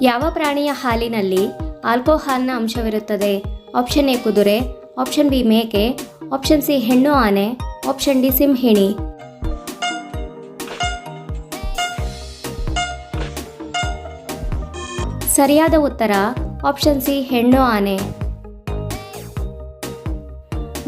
ಯಾವ ಪ್ರಾಣಿಯ ಹಾಲಿನಲ್ಲಿ ಆಲ್ಕೋಹಾಲ್ನ ಅಂಶವಿರುತ್ತದೆ? ಆಪ್ಷನ್ ಎ ಕುದುರೆ, ಆಪ್ಷನ್ ಬಿ ಮೇಕೆ, ಆಪ್ಷನ್ ಸಿ ಹೆಣ್ಣು ಆನೆ, ಆಪ್ಷನ್ ಡಿ ಸಿಂಹಿಣಿ ಸರಿಯಾದ ಉತ್ತರ, ಆಪ್ಷನ್ ಸಿ ಹೆಣ್ಣು ಆನೆ.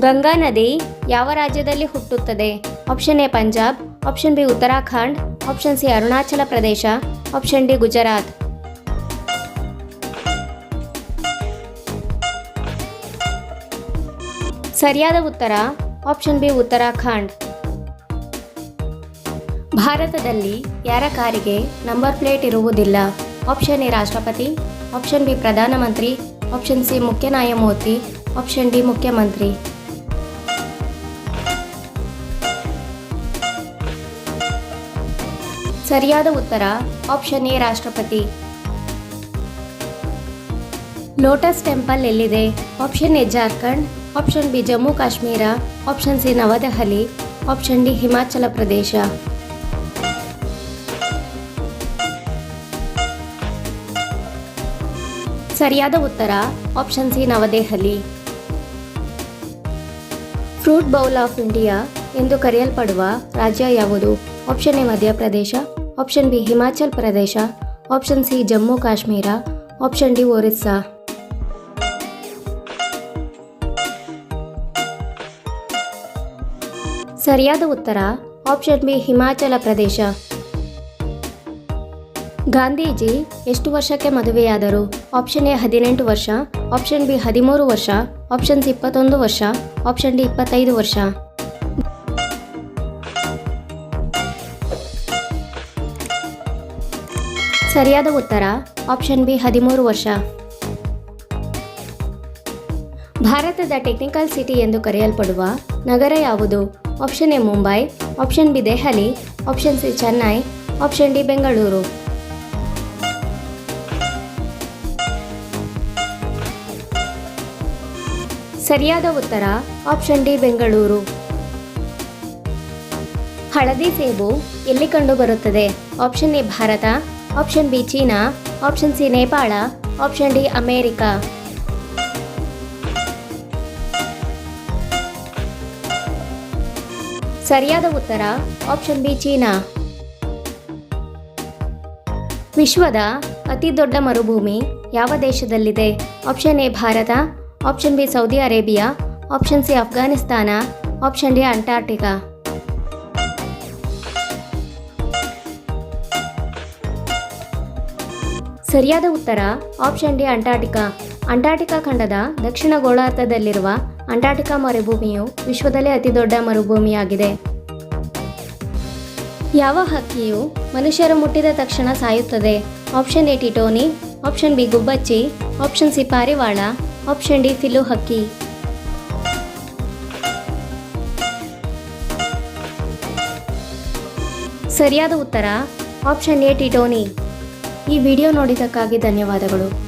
ಗಂಗಾ ನದಿ ಯಾವ ರಾಜ್ಯದಲ್ಲಿ ಹುಟ್ಟುತ್ತದೆ? Option A Punjab, option B Uttarakhand, option C Arunachal Pradesh, option D Gujarat. ಸರಿಯಾದ ಉತ್ತರ? Option B Uttarakhand. ಭಾರತದಲ್ಲಿ ಯಾರ ಕಾರಿಗೆ ನಂಬರ್ ಪ್ಲೇಟ್ ಇರುವುದಿಲ್ಲ? ಆಪ್ಷನ್ ಎ ರಾಷ್ಟ್ರಪತಿ ಆಪ್ಷನ್ ಬಿ ಪ್ರಧಾನಮಂತ್ರಿ ಆಪ್ಷನ್ ಸಿ ಮುಖ್ಯ ನ್ಯಾಯಮೂರ್ತಿ ಆಪ್ಷನ್ ಡಿ ಮುಖ್ಯಮಂತ್ರಿ. ಸರಿಯಾದ ಉತ್ತರ? ಆಪ್ಷನ್ ಎ ರಾಷ್ಟ್ರಪತಿ. ಲೋಟಸ್ ಟೆಂಪಲ್ ಎಲ್ಲಿದೆ? Option A Jharkhand option B Jammu Kashmir option C New Delhi option D Himachal Pradesh ಸರಿಯಾದ ಉತ್ತರ option C New Delhi fruit bowl of India ಎಂದು ಕರೆಯಲ್ಪಡುವ ರಾಜ್ಯ ಯಾವುದು? Option A Madhya Pradesh option B Himachal Pradesh option C Jammu Kashmir option D Orissa ಸರಿಯಾದ ಉತ್ತರ option B Himachal Pradesh. Gandhiji ಎಷ್ಟು ವರ್ಷಕ್ಕೆ ಮದುವೆಯಾದರು? ಆಪ್ಷನ್ ಎ ಹದಿನೆಂಟು ವರ್ಷ, ಆಪ್ಷನ್ ಬಿ ಹದಿಮೂರು ವರ್ಷ, ಆಪ್ಷನ್ ಸಿ ಇಪ್ಪತ್ತೊಂದು ವರ್ಷ, ಆಪ್ಷನ್ ಡಿ ಇಪ್ಪತ್ತೈದು ವರ್ಷ. ಸರಿಯಾದ ಉತ್ತರ ಆಪ್ಷನ್ ಬಿ ಹದಿಮೂರು ವರ್ಷ. ಭಾರತದ ಟೆಕ್ನಿಕಲ್ ಸಿಟಿ ಎಂದು ಕರೆಯಲ್ಪಡುವ ನಗರ ಯಾವುದು? Option A Mumbai option B Delhi option C Chennai option D Bengaluru ಸರಿಯಾದ ಉತ್ತರ ಆಪ್ಷನ್ ಡಿ ಬೆಂಗಳೂರು ಹಳದಿ ಸೇಬು ಎಲ್ಲಿ ಕಂಡುಬರುತ್ತದೆ? Option A Bharat. Option B China. Option C Nepal. Option D America. ಸರಿಯಾದ ಉತ್ತರ ಆಪ್ಷನ್ ಬಿ ಚೀನಾ. ವಿಶ್ವದ ಅತಿ ದೊಡ್ಡ ಮರುಭೂಮಿ ಯಾವ ದೇಶದಲ್ಲಿದೆ? Option A Bharat. Option B Saudi Arabia. Option C Afghanistan. Option D Antarctica ಸರಿಯಾದ ಉತ್ತರ ಆಪ್ಷನ್ ಡಿ ಅಂಟಾರ್ಟಿಕಾ ಅಂಟಾರ್ಟಿಕಾ ಖಂಡದ ದಕ್ಷಿಣ ಗೋಳಾರ್ಧದಲ್ಲಿರುವ ಅಂಟಾರ್ಟಿಕಾ ಮರುಭೂಮಿಯು ವಿಶ್ವದಲ್ಲೇ ಅತಿದೊಡ್ಡ ಮರುಭೂಮಿಯಾಗಿದೆ. ಯಾವ ಹಕ್ಕಿಯು ಮನುಷ್ಯರು ಮುಟ್ಟಿದ ತಕ್ಷಣ ಸಾಯುತ್ತದೆ? ಆಪ್ಷನ್ ಎ ಟಿಟೋನಿ, ಆಪ್ಷನ್ ಬಿ ಗುಬ್ಬಚ್ಚಿ, ಆಪ್ಷನ್ ಸಿ ಪಾರಿವಾಳ, ಆಪ್ಷನ್ ಡಿ ಫಿಲು ಹಕ್ಕಿ. ಸರಿಯಾದ ಉತ್ತರ ಆಪ್ಷನ್ ಎ ಟಿಟೋನಿ. ಈ ವಿಡಿಯೋ ನೋಡಿದ್ದಕ್ಕಾಗಿ ಧನ್ಯವಾದಗಳು.